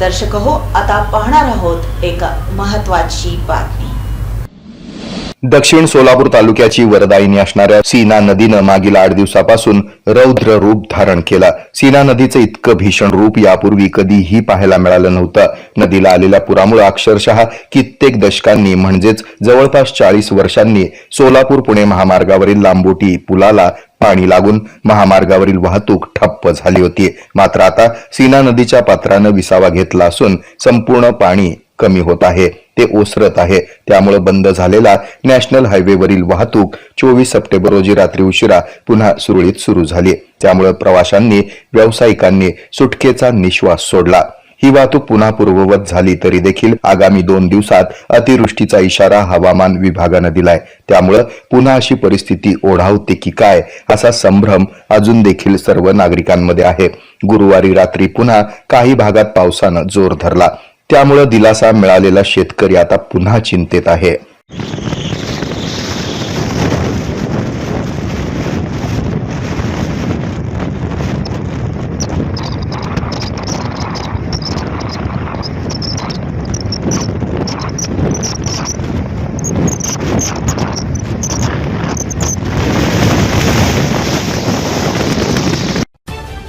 दर्शक हो आता पाहणार आहोत एक महत्वाची बातमी. दक्षिण सोलापूर तालुक्याची वरदायिनी असणाऱ्या सीना नदीनं मागील आठ दिवसापासून रौद्र रूप धारण केला. सीना नदीचं इतकं भीषण रूप यापूर्वी कधीही पाहायला मिळालं नव्हतं. नदीला आलेल्या पुरामुळे अक्षरशः कित्येक दशकांनी म्हणजेच जवळपास चाळीस वर्षांनी सोलापूर पुणे महामार्गावरील लांबोटी पुलाला पाणी लागून महामार्गावरील वाहतूक ठप्प झाली होती. मात्र आता सीना नदीच्या पात्रानं विसावा घेतला असून संपूर्ण पाणी कमी होत आहे. ते ओसरत आहे. त्यामुळे बंद झालेला नॅशनल हायवेवरील वाहतूक चोवीस सप्टेंबर रोजी रात्री उशिरा पुन्हा सुरळीत सुरू झाली. त्यामुळे प्रवाशांनी व्यावसायिकांनी सुटकेचा निश्वास सोडला. ही वाहतूक पुन्हा पूर्ववत झाली तरी देखील आगामी दोन दिवसात अतिवृष्टीचा इशारा हवामान विभागानं दिलाय. त्यामुळं पुन्हा अशी परिस्थिती ओढावते की काय असा संभ्रम अजून देखील सर्व नागरिकांमध्ये आहे. गुरुवारी रात्री पुन्हा काही भागात पावसानं जोर धरला. त्यामुळं दिलासा मिळालेला शेतकरी आता पुन्हा चिंतेत आहे.